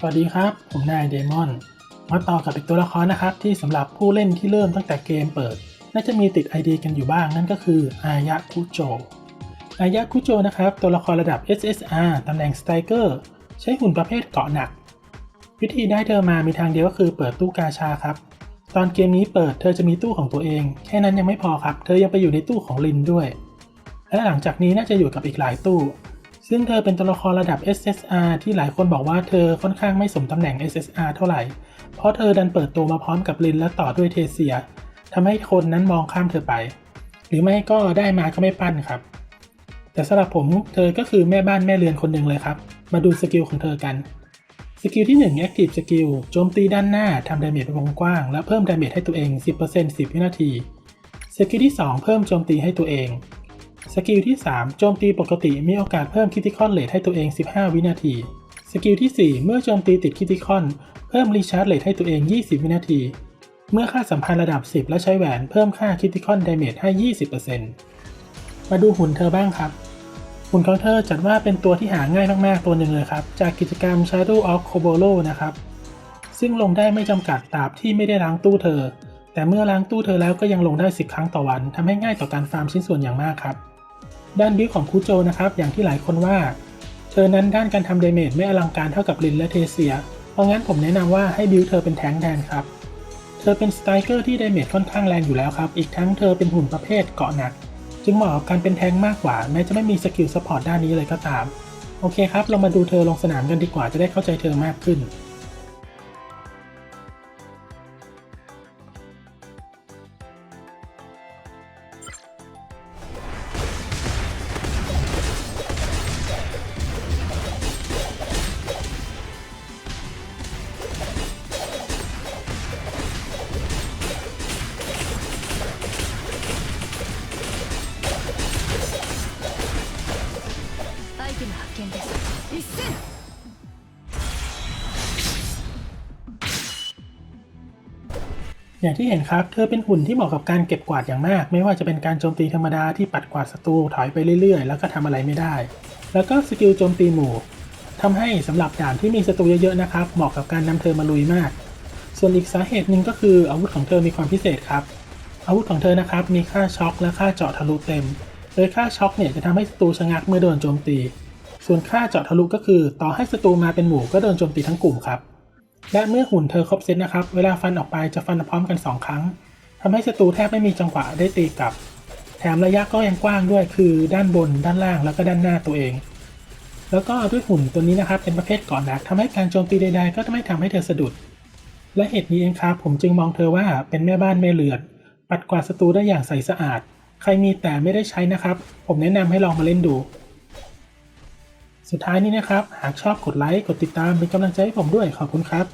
สวัสดีครับ ผมนายเดมอน มาต่อกับอีกตัวละครนะครับ ที่สำหรับผู้เล่นที่เริ่มตั้งแต่เกมเปิด น่าจะมีติด ID กันอยู่บ้างนั่นก็คืออายะคุโจอายะคุโจนะครับ ตัวละครระดับ SSR ตำแหน่งสไตรเกอร์ใช้หุ่นประเภทเกาะหนัก วิธีได้เธอมามีทางเดียวก็คือเปิดตู้กาชาครับ ตอนเกมนี้เปิดเธอจะมีตู้ของตัวเอง แค่นั้นยังไม่พอครับ เธอยังไปอยู่ในตู้ของลินด้วย และหลังจากนี้น่าจะอยู่กับอีกหลายตู้ ซึ่งเธอเป็นตัวละครระดับ SSR ที่หลายคนบอกว่าเธอค่อนข้างไม่สมตำแหน่ง SSR เท่าไหร่ เพราะเธอดันเปิดตัวมาพร้อมกับลินและต่อด้วยเทเซียทำให้คนนั้นมองข้ามเธอไป หรือไม่ก็ได้มาก็ไม่ปั้นครับ แต่สำหรับผมเธอก็คือแม่บ้านแม่เรือนคนหนึ่งเลยครับ มาดูสกิลของเธอกัน สกิลที่1 Active Skill โจมตีด้านหน้าทำดาเมจเป็นวงกว้าง และเพิ่มดาเมจให้ตัวเอง 10% 10 วินาที สกิลที่ 2 เพิ่มโจมตีให้ตัวเอง สกิลที่ 3 โจมตีปกติมีโอกาสเพิ่มคิติคอนเลทให้ตัวเอง 15 วินาที สกิลที่ 4 เมื่อโจมตีติดคิติคอน เพิ่มรีชาร์จเลทให้ตัวเอง 20 วินาที เมื่อค่าสัมพันธ์ระดับ 10 และใช้แหวนเพิ่มค่าคิติคอนดาเมจให้ 20%มาดูหุ่นเธอบ้างครับ หุ่นของเธอจัดว่าเป็นตัวที่หาง่ายมากๆตัวหนึ่งเลยครับ จากกิจกรรม Shadow of Kobolo นะครับ ซึ่งลงได้ไม่จำกัดตราบที่ไม่ได้ล้างตู้เธอ แต่เมื่อล้างตู้เธอแล้วก็ยังลงได้ 10 ครั้งต่อวันทำให้ง่ายต่อการฟาร์มชิ้นส่วนอย่างมากครับ ด้านบิลของคูโจนะครับ อย่างที่หลายคนว่า เธอนั้นด้านการทำเดเมจไม่อลังการเท่ากับลินและเทเซีย เพราะงั้นผมแนะนำว่าให้บิลเธอเป็นแทงแทนครับ เธอเป็นสไตรเกอร์ที่เดเมจค่อนข้างแรงอยู่แล้วครับ อีกทั้งเธอเป็นหุ่นประเภทเกาะหนัก จึงเหมาะกับการเป็นแทงมากกว่าแม้จะไม่มีสกิลซัพพอร์ตด้านนี้เลยก็ตาม โอเคครับ เรามาดูเธอลงสนามกันดีกว่าจะได้เข้าใจเธอมากขึ้น アイテム発見です一斉 อย่างที่เห็นครับ เธอเป็นหุ่นที่เหมาะกับการเก็บกวาดอย่างมาก ไม่ว่าจะเป็นการโจมตีธรรมดาที่ปัดกวาดศัตรูถอยไปเรื่อยๆ แล้วก็ทำอะไรไม่ได้ แล้วก็สกิลโจมตีหมู่ทำให้สำหรับด่านที่มีศัตรูเยอะๆนะครับ เหมาะกับการนำเธอมาลุยมาก ส่วนอีกสาเหตุหนึ่งก็คืออาวุธของเธอมีความพิเศษครับ อาวุธของเธอนะครับมีค่าช็อคและค่าเจาะทะลุเต็ม โดยค่าช็อคเนี่ยจะทำให้ศัตรูชะงักเมื่อโดนโจมตี ส่วนค่าเจาะทะลุก็คือ ต่อให้ศัตรูมาเป็นหมู่ก็โดนโจมตีทั้งกลุ่มครับ และเมื่อหุ่นเธอครบเซตนะครับ เวลาฟันออกไปจะฟันพร้อมกัน 2 ครั้งทำให้ศัตรูแทบไม่มีจังหวะได้ตีกลับ แถมระยะก็ยังกว้างด้วยคือด้านบน ด้านล่างแล้วก็ด้านหน้าตัวเอง แล้วก็ด้วยหุ่นตัวนี้นะครับเป็นประเภทก่อนหนักทำให้การโจมตีใดๆ ก็ไม่ทำให้เธอสะดุด และเหตุนี้เองครับผมจึงมองเธอว่าเป็นแม่บ้านแม่เรือนปัดกวาดศัตรูได้อย่างใสสะอาด ใครมีแต่ไม่ได้ใช้นะครับ ผมแนะนำให้ลองมาเล่นดู สุดท้ายนี้นะครับ หากชอบกดไลค์ กดติดตามเป็นกำลังใจให้ผมด้วยขอบคุณครับ